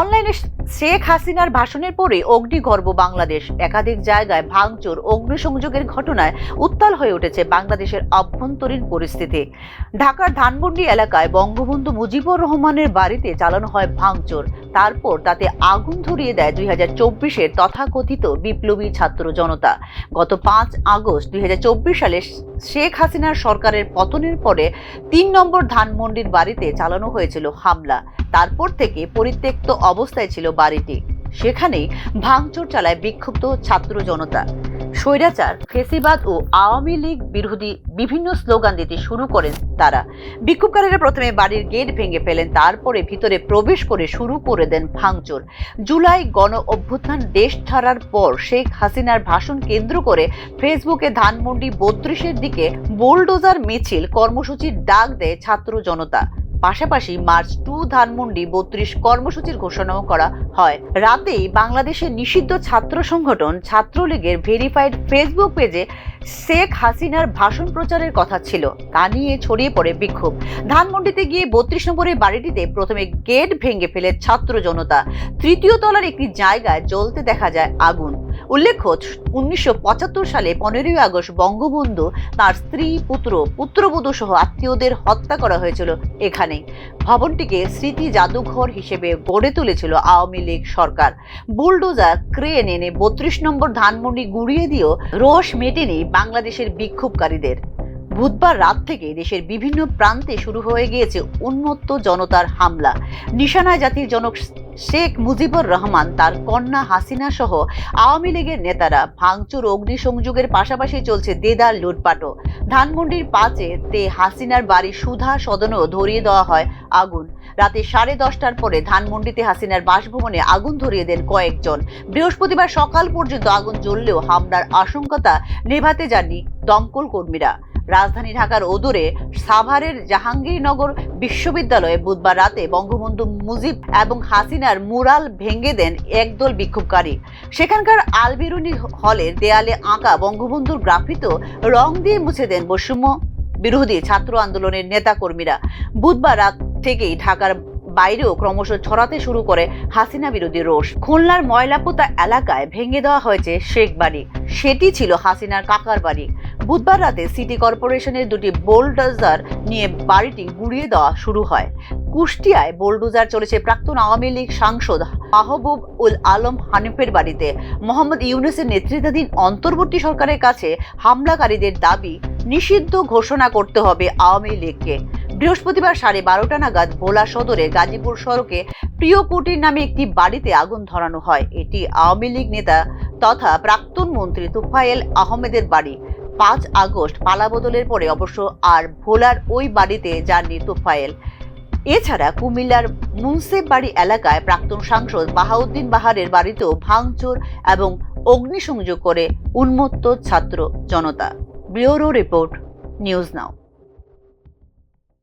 অনলাইনে শেখ হাসিনার ভাষণের পরে অগ্নিগর্ভ বাংলাদেশ। একাধিক জায়গায় ভাঙচুর, অগ্নিসংযোগের ঘটনায় উত্তাল হয়ে উঠেছে বাংলাদেশের অভ্যন্তরীণ পরিস্থিতি। ঢাকার ধানমন্ডি এলাকায় বঙ্গবন্ধু মুজিবুর রহমানের বাড়িতে চালানো হয় ভাঙচুর। তারপর তাতে আগুন ধরিয়ে দেয় দুই হাজার চব্বিশের তথাকথিত বিপ্লবী ছাত্র জনতা। গত পাঁচ আগস্ট দুই হাজার চব্বিশ সালে শেখ হাসিনার সরকারের পতনের পরে তিন নম্বর ধানমন্ডির বাড়িতে চালানো হয়েছিল হামলা। তারপর থেকে পরিত্যক্ত অবস্থায় ছিল বাড়িটি। সেখানেই ভাঙচুর চালায় বিক্ষুব্ধ ছাত্র জনতা। স্বৈরাচার, ফেসিবাদ ও আওয়ামী লীগ বিরোধী বিভিন্ন স্লোগান দিতে শুরু করেন তারা। বিক্ষোভকারীরা প্রথমে বাড়ির গেট ভেঙে ফেলেন, তারপরে ভিতরে প্রবেশ করে শুরু করে দেন ভাঙচুর। জুলাই গণ অভ্যুত্থান দেশ ছাড়ার পর শেখ হাসিনার ভাষণ কেন্দ্র করে ফেসবুকে ধানমন্ডি বত্রিশের দিকে বোলডোজার মিছিল কর্মসূচির ডাক দেয় ছাত্র জনতা। পাশাপাশি মার্চ টু ধানমন্ডি বত্রিশ কর্মসূচির ঘোষণাও করা হয়। রাতেই বাংলাদেশের নিষিদ্ধ ছাত্র সংগঠন ছাত্রলীগের ভেরিফাইড ফেসবুক পেজে শেখ হাসিনার ভাষণ প্রচারের কথা ছিল। তা নিয়ে ছড়িয়ে পড়ে বিক্ষোভ। ধানমন্ডিতে গিয়ে বত্রিশ নম্বরের বাড়িটিতে প্রথমে গেট ভেঙে ফেলে ছাত্র জনতা, তৃতীয় তলার একটি জায়গায় জ্বলতে দেখা যায় আগুন। উল্লেখ্য, উনিশশো সালে পনেরোই আগস্ট বঙ্গবন্ধু তার স্ত্রী, পুত্র পুত্রবধূ সহ আত্মীয়দের হত্যা করা হয়েছিল এখানে। ভবনটিকে স্মৃতি জাদুঘর হিসেবে গড়ে তুলেছিল আওয়ামী লীগ সরকার। বুলডোজার ক্রেন এনে বত্রিশ নম্বর ধানমন্ডি গুড়িয়ে দিয়েও রোষ মেটেনি বাংলাদেশের বিক্ষোভকারীদের। বুধবার রাত থেকে দেশের বিভিন্ন প্রান্তে শুরু হয়ে গিয়েছে উন্মত্ত জনতার হামলা। নিশানায় জাতির জনক শেখ মুজিবুর রহমান, তার কন্যা হাসিনা সহ আওয়ামী লীগের নেতারা ভাঙচুর, অগ্নিসংযোগের পাশাপাশি চলছে দেদার লুটপাটও। ধানমন্ডির পাঁচে তে হাসিনার বাড়ি সুধা সদনও ধরিয়ে দেওয়া হয় আগুন। রাতে সাড়ে দশটার পরে ধানমন্ডিতে হাসিনার বাসভবনে আগুন ধরিয়ে দেন কয়েকজন। বৃহস্পতিবার সকাল পর্যন্ত আগুন জ্বললেও হামলার আশঙ্কতা নেভাতে যাননি দমকল কর্মীরা। রাজধানী ঢাকার অদূরে সাভারের জাহাঙ্গীরনগর বিশ্ববিদ্যালয়ে বুধবার রাতে বঙ্গবন্ধু মুজিব এবং হাসিনার মুরাল ভেঙে দেন একদল বিক্ষোভকারী। সেখানকার আলবিরুনি হলের দেয়ালে আঁকা বঙ্গবন্ধুর গ্রাফিত রং দিয়ে মুছে দেন বৈষম্য বিরোধী ছাত্র আন্দোলনের নেতাকর্মীরা। বুধবার রাত থেকেই ঢাকার বাইরেও ক্রমশ ছড়াতে শুরু করে হাসিনা বিরোধী রোষ। খুলনার ময়লাপোতা এলাকায় ভেঙে দেওয়া হয়েছে শেখ বাড়ি। সেটি ছিল হাসিনার কাকার বাড়ি। বুধবার রাতে সিটি কর্পোরেশনের দুটি বোলডোজার নিয়ে বাড়িটি গুড়িয়ে দেওয়া শুরু হয়। কুষ্টিয়ায় বোলডোজার চলেছে প্রাক্তন আওয়ামী লীগ সাংসদ মাহবুব উল আলম হানিফের বাড়িতে। মোহাম্মদ ইউনুসের নেতৃত্বাধীন অন্তর্বর্তী সরকারের কাছে হামলাকারীদের দাবি, নিষিদ্ধ ঘোষণা করতে হবে আওয়ামী লীগকে। বৃহস্পতিবার সাড়ে বারোটা নাগাদ ভোলা সদরে গাজীপুর সড়কে প্রিয় কুটির নামে একটি বাড়িতে আগুন ধরানো হয়। এটি আওয়ামী লীগ নেতা তথা প্রাক্তন মন্ত্রী তুফায়েল আহমেদের বাড়ি। পাঁচ আগস্ট পালাবদলের পরে অবশ্য আর ভোলার ওই বাড়িতে যাননি তোফায়েল। এছাড়া কুমিল্লার মুন্সেফ বাড়ি এলাকায় প্রাক্তন সাংসদ বাহাউদ্দিন বাহারের বাড়িতেও ভাঙচুর এবং অগ্নিসংযোগ করে উন্মত্ত ছাত্র জনতা। Bureau report, news now.